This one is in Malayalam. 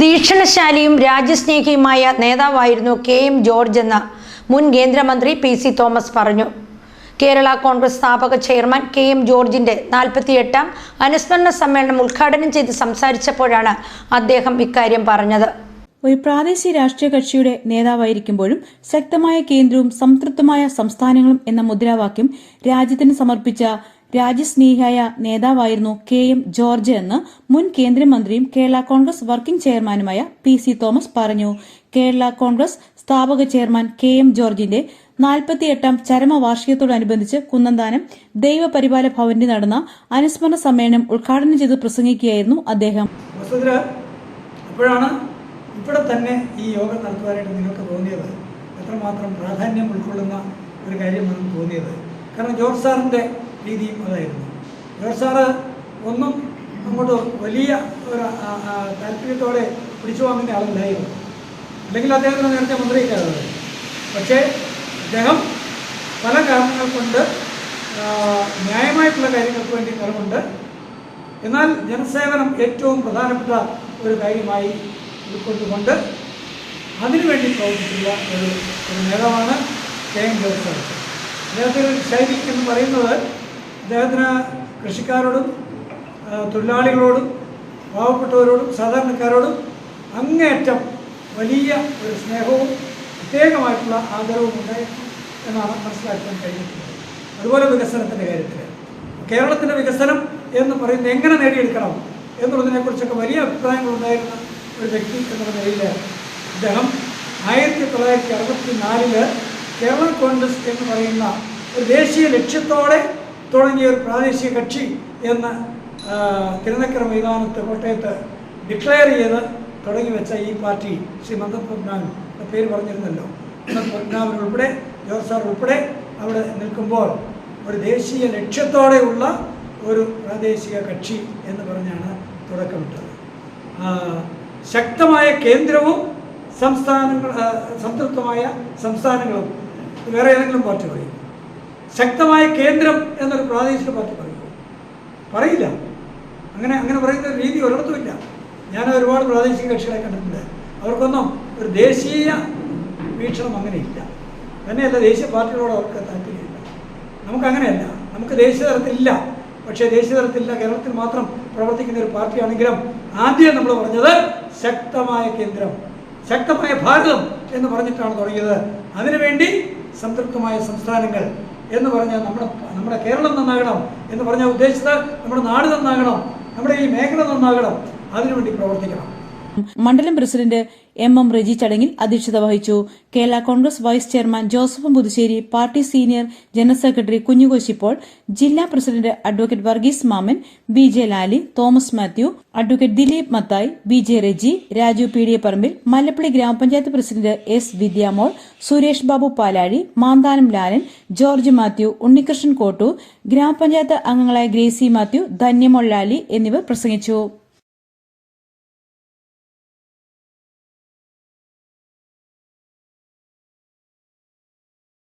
വീക്ഷണശാലിയും രാജ്യസ്നേഹിയുമായ നേതാവായിരുന്നു കെ എം ജോർജ് എന്ന് മുൻ കേന്ദ്രമന്ത്രി പി സി തോമസ് പറഞ്ഞു. കേരള കോൺഗ്രസ് സ്ഥാപക ചെയർമാൻ കെ എം ജോർജിന്റെ നാൽപ്പത്തിയെട്ടാം അനുസ്മരണ സമ്മേളനം ഉദ്ഘാടനം ചെയ്ത് സംസാരിച്ചപ്പോഴാണ് അദ്ദേഹം ഇക്കാര്യം പറഞ്ഞത്. ഒരു പ്രാദേശിക രാഷ്ട്രീയ കക്ഷിയുടെ നേതാവായിരിക്കുമ്പോഴും ശക്തമായ കേന്ദ്രവും സംതൃപ്തമായ സംസ്ഥാനങ്ങളും എന്ന മുദ്രാവാക്യം രാജ്യത്തിന് സമർപ്പിച്ച രാജ്യസ്നേഹിയായ നേതാവായിരുന്നു കെ എം ജോർജ് എന്ന് മുൻ കേന്ദ്രമന്ത്രിയും കേരള കോൺഗ്രസ് വർക്കിംഗ് ചെയർമാനുമായ പി സി തോമസ് പറഞ്ഞു. കേരള കോൺഗ്രസ് സ്ഥാപക ചെയർമാൻ കെ എം ജോർജിന്റെ നാൽപ്പത്തിയെട്ടാം ചരമവാർഷികത്തോടനുബന്ധിച്ച് കുന്നന്താനം ദൈവപരിപാല ഭവനിൽ നടന്ന അനുസ്മരണ സമ്മേളനം ഉദ്ഘാടനം ചെയ്ത് പ്രസംഗിക്കുകയായിരുന്നു അദ്ദേഹം. അപ്പോഴാണ് ഇവിടെ തന്നെ ഈ യോഗം നടത്തുവാനായിട്ട് നിങ്ങൾക്ക് തോന്നിയത്? എത്രമാത്രം പ്രാധാന്യം ഉൾക്കൊള്ളുന്ന ഒരു കാര്യമാണെന്ന് തോന്നിയത്? കാരണം ജോർജ് സാറിന്റെ രീതിയും അതായിരുന്നു ജോർജ് സാറ് ഒന്നും അങ്ങോട്ട് വലിയ ഒരു താല്പര്യത്തോടെ പിടിച്ചു വാങ്ങുന്ന ആളല്ലായിരുന്നു അല്ലെങ്കിൽ അദ്ദേഹത്തിന് നേരത്തെ മന്ത്രിയില്ലാതെ പക്ഷേ അദ്ദേഹം പല കാരണങ്ങൾ കൊണ്ട് ന്യായമായിട്ടുള്ള കാര്യങ്ങൾക്ക് വേണ്ടി നിലകൊണ്ട് എന്നാൽ ജനസേവനം ഏറ്റവും പ്രധാനപ്പെട്ട ഒരു കാര്യമായി ഉൾക്കൊണ്ടുകൊണ്ട് അതിനുവേണ്ടി പ്രവർത്തിക്കുന്ന ഒരു ഒരു നേതാവാണ് കെ എം ജോസഫ് അദ്ദേഹത്തിന്റെ ശൈലി എന്ന് പറയുന്നത് അദ്ദേഹത്തിന് കൃഷിക്കാരോടും തൊഴിലാളികളോടും പാവപ്പെട്ടവരോടും സാധാരണക്കാരോടും അങ്ങേയറ്റം വലിയ ഒരു സ്നേഹവും പ്രത്യേകമായിട്ടുള്ള ആദരവും ഉണ്ടായിരുന്നു എന്നാണ് മനസ്സിലാക്കാൻ കഴിഞ്ഞിട്ടുള്ളത്. അതുപോലെ വികസനത്തിന്റെ കാര്യത്തിൽ കേരളത്തിന്റെ വികസനം എന്ന് പറയുന്നത് എങ്ങനെ നേടിയെടുക്കണം എന്നുള്ളതിനെക്കുറിച്ചൊക്കെ വലിയ അഭിപ്രായങ്ങളുണ്ടായിരുന്ന ഒരു വ്യക്തി എന്നുള്ള നിലയിൽ അദ്ദേഹം ആയിരത്തി തൊള്ളായിരത്തി അറുപത്തി നാലിൽ കേരള കോൺഗ്രസ് എന്ന് പറയുന്ന ഒരു ദേശീയ ലക്ഷ്യത്തോടെ തുടങ്ങിയ ഒരു പ്രാദേശിക കക്ഷി എന്ന് തിരുനക്കര മൈതാനത്ത് കോട്ടയത്ത് ഡിക്ലെയർ ചെയ്ത് തുടങ്ങി വെച്ച ഈ പാർട്ടി ശ്രീ മന്ദൻ പത്മനാഭൻ പേര് പറഞ്ഞിരുന്നല്ലോ. മന്ദൻ പത്മനാഭൻ ഉൾപ്പെടെ ജോർജ് സാർ ഉൾപ്പെടെ അവിടെ നിൽക്കുമ്പോൾ ഒരു ദേശീയ ലക്ഷ്യത്തോടെയുള്ള ഒരു പ്രാദേശിക കക്ഷി എന്ന് പറഞ്ഞാണ് തുടക്കമിട്ടത്. ശക്തമായ കേന്ദ്രവും സംസ്ഥാനങ്ങൾ സംതൃപ്തമായ സംസ്ഥാനങ്ങളും വേറെ ഏതെങ്കിലും പാർട്ടി പറയും ശക്തമായ കേന്ദ്രം എന്നൊരു പ്രാദേശിക പാർട്ടി പറയുമോ പറയില്ല. അങ്ങനെ അങ്ങനെ പറയുന്ന രീതി ഒരിടത്തുമില്ല. ഞാൻ ഒരുപാട് പ്രാദേശിക കക്ഷികളെ കണ്ടിട്ടുണ്ട്. അവർക്കൊന്നും ഒരു ദേശീയ വീക്ഷണം അങ്ങനെയില്ല. തന്നെയല്ല ദേശീയ പാർട്ടികളോട് അവർക്ക് താല്പര്യമില്ല. നമുക്കങ്ങനെയല്ല നമുക്ക് ദേശീയ തലത്തിലില്ല. പക്ഷേ ദേശീയ തലത്തിലില്ല. കേരളത്തിൽ മാത്രം പ്രവർത്തിക്കുന്ന ഒരു പാർട്ടിയാണെങ്കിലും ആദ്യം നമ്മൾ പറഞ്ഞത് ശക്തമായ കേന്ദ്രം ശക്തമായ ഭാരതം എന്ന് പറഞ്ഞിട്ടാണ് തുടങ്ങിയത്. അതിനുവേണ്ടി സംതൃപ്തമായ സംസ്ഥാനങ്ങൾ എന്ന് പറഞ്ഞാൽ നമ്മുടെ നമ്മുടെ കേരളം നന്നാകണം എന്ന് പറഞ്ഞാൽ ഉദ്ദേശിച്ചത് നമ്മുടെ നാട് നന്നാകണം നമ്മുടെ ഈ മേഖല നന്നാകണം അതിനുവേണ്ടി പ്രവർത്തിക്കണം. മണ്ഡലം പ്രസിഡന്റ് എം എം റെജി ചടങ്ങിൽ അധ്യക്ഷത വഹിച്ചു. Kerala Congress vice chairman Joseph Puthussery party senior general secretary കുഞ്ഞുകോശിപ്പോൾ ജില്ലാ president advocate Varghese Mammen B J Lali Thomas Mathew advocate Dileep Mathai B J Reji Raju P D Parambil Mallappally grama panchayat president S Vidyamol Suresh Babu Palazhi Manthanam Lalan George Mathew Unnikrishnan Kottu ഗ്രാമപഞ്ചായത്ത് അംഗങ്ങളായ ഗ്രേസി മാത്യു ധന്യമോൾ ലാലി എന്നിവർ പ്രസംഗിച്ചു.